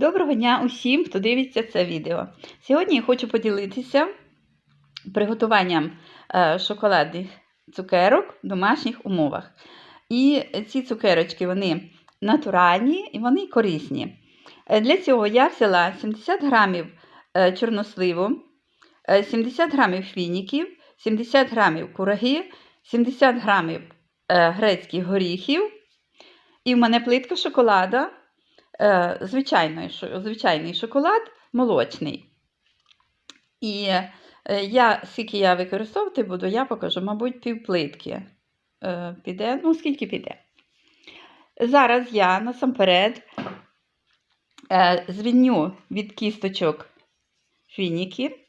Доброго дня усім, хто дивиться це відео. Сьогодні я хочу поділитися приготуванням е, шоколадних цукерок в домашніх умовах. І ці цукерочки вони натуральні і вони корисні. Е, Для цього я взяла 70 грамів е, чорносливу, е, 70 грамів фініків, 70 грамів кураги, 70 грамів грецьких горіхів. І в мене плитка шоколада звичайний, звичайний шоколад молочний. І е, я, скільки я використовувати буду, я покажу, мабуть, півплитки е, піде, ну, скільки піде. Зараз я насамперед е, звільню від кісточок фініки.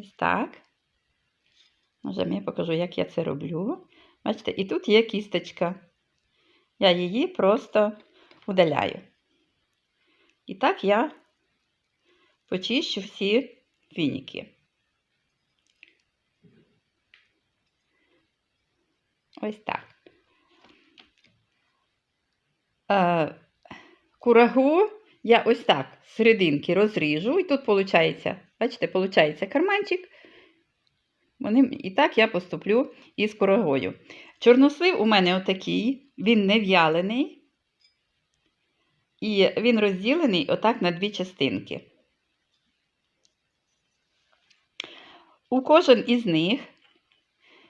Ось так. Може, я покажу, як я це роблю. Бачите, і тут є кісточка. Я її просто удаляю. І так я почищу всі фініки. Ось так. Е, курагу я ось так серединки розріжу, і тут виходить, бачите, виходить карманчик. Вони, і так я поступлю із курагою. Чорнослив у мене отакий, він не в'ялений. І він розділений отак на дві частинки. У кожен із них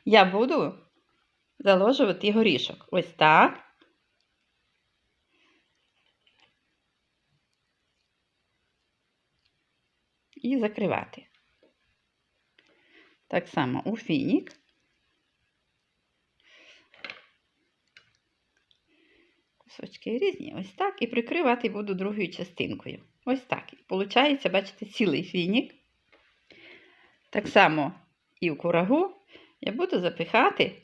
я буду заложувати горішок. Ось так. І закривати. Так само у фінік. Кусочки різні, ось так. І прикривати буду другою частинкою. Ось так. Получається, бачите, цілий фінік. Так само і в курагу я буду запихати.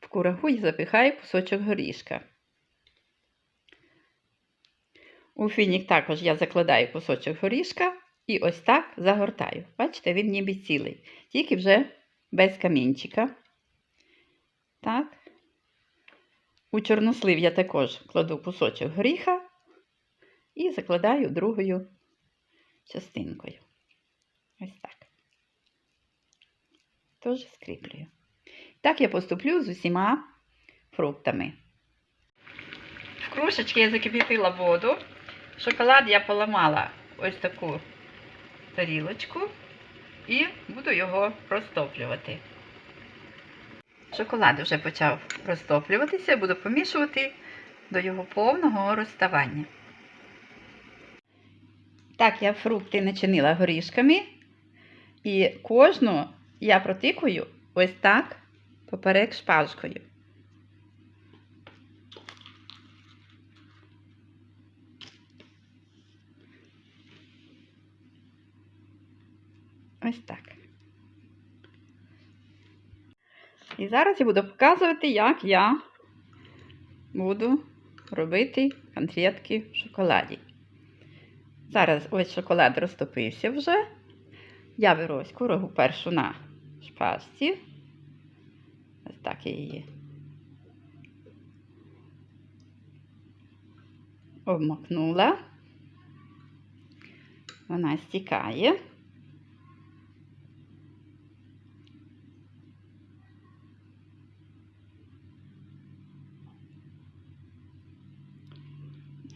В курагу я запихаю кусочок горішка. У фінік також я закладаю кусочок горішка і ось так загортаю. Бачите, він ніби цілий, тільки вже без камінчика. Так. У чорнослив я також кладу кусочок горіха і закладаю другою частинкою. Ось так. Теж скріплюю. Так я поступлю з усіма фруктами. В кружечки я закипятила воду. Шоколад я поламала ось таку тарілочку і буду його розтоплювати. Шоколад вже почав розтоплюватися, буду помішувати до його повного розставання. Так, я фрукти начинила горішками, і кожну я протикую ось так поперек шпажкою. Ось так. І зараз я буду показувати, як я буду робити конфетки в шоколаді. Зараз ось шоколад розтопився вже. Я беру ось курагу першу на шпажці. Ось так я її обмакнула. Вона стікає.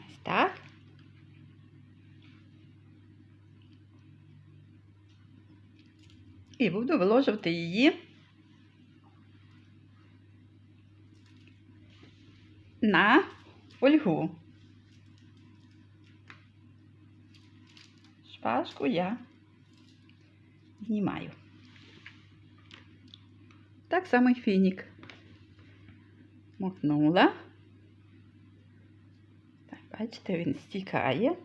Ось так. І буду виложувати її на фольгу. Шпажку я знімаю. Так само і фінік. Мокнула. Так, бачите, він стікає.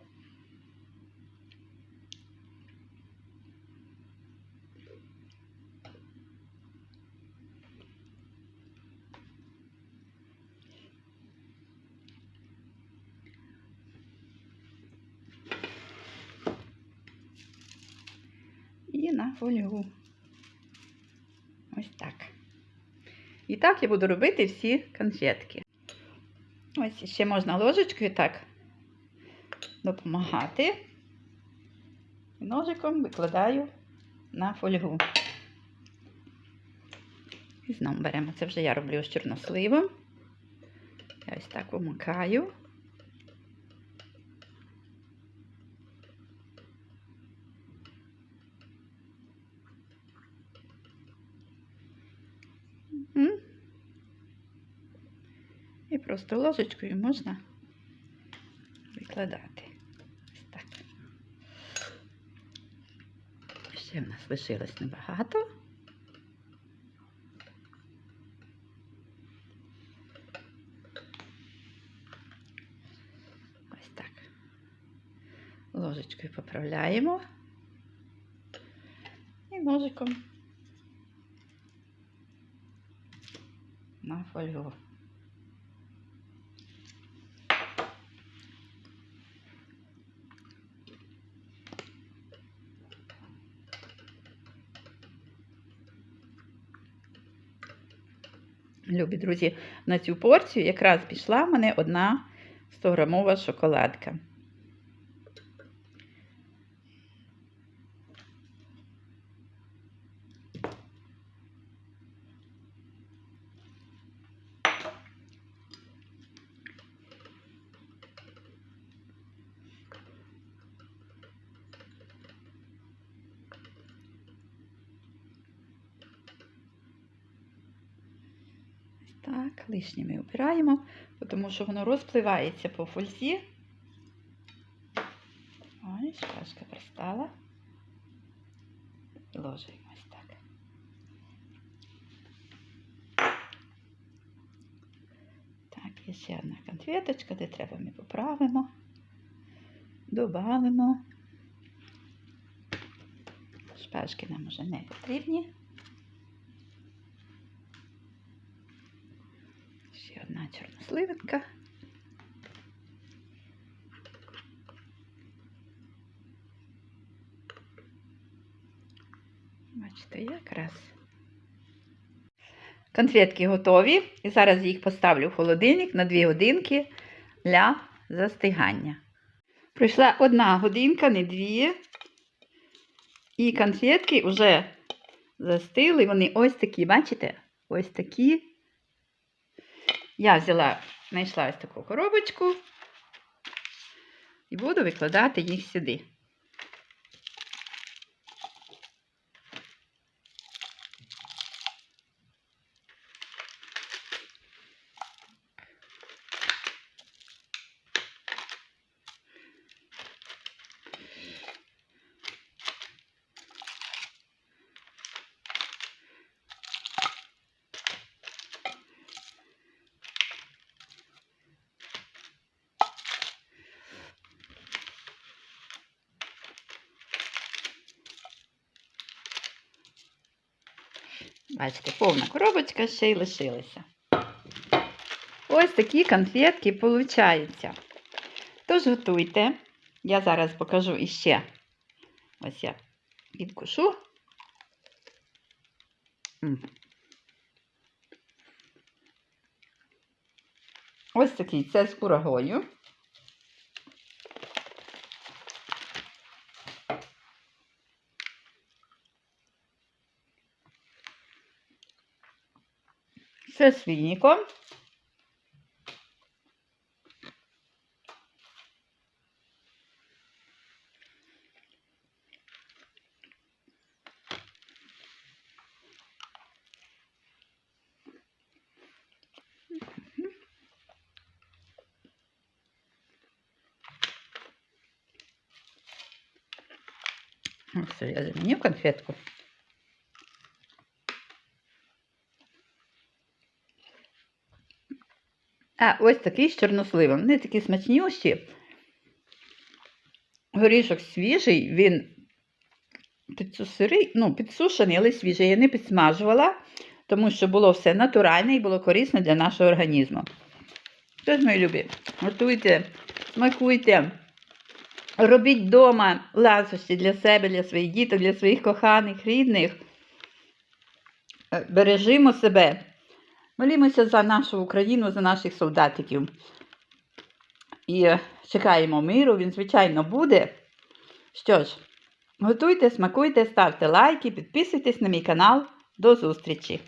І на фольгу. Ось так. І так я буду робити всі конфетки. Ось ще можна ложечкою так допомагати. І ножиком викладаю на фольгу. І знову беремо. Це вже я роблю з чорносливом. Я ось так вимикаю. І просто ложечкою можна викладати. Ось так. Ще в нас лишилось небагато. Ось так. Ложечкою поправляємо. І ножиком на фольгу. Любі друзі, на цю порцію якраз пішла в мене одна 100-грамова шоколадка. Так, лишнє ми обираємо, тому що воно розпливається по фользі. Ось, шпажка пристала. Ложимо ось так. Так, є ще одна конфеточка, де треба ми поправимо, добавимо. Шпажки нам вже не потрібні. Ще одна чорносливинка. Бачите, якраз. Конфетки готові. І зараз їх поставлю в холодильник на 2 годинки для застигання. Пройшла одна годинка, не дві. І конфетки вже застигли. Вони ось такі, бачите? Ось такі. Я взяла, знайшла ось таку коробочку і буду викладати їх сюди. Бачите, повна коробочка ще й лишилася. Ось такі конфетки получаються. Тож готуйте. Я зараз покажу іще. Ось я відкушу. Ось такий це з курагою. Це з фініком. Все, я заміню конфетку. А ось такий з чорносливом. Вони такі смачнющі. Горішок свіжий, він підсушений, ну, підсушений, але свіжий. Я не підсмажувала, тому що було все натуральне і було корисно для нашого організму. Тож, мої любі, готуйте, смакуйте, робіть вдома ласощі для себе, для своїх діток, для своїх коханих, рідних. Бережімо себе. Молімося за нашу Україну, за наших солдатиків. і чекаємо миру, він, звичайно, буде. Що ж, готуйте, смакуйте, ставте лайки, підписуйтесь на мій канал. До зустрічі!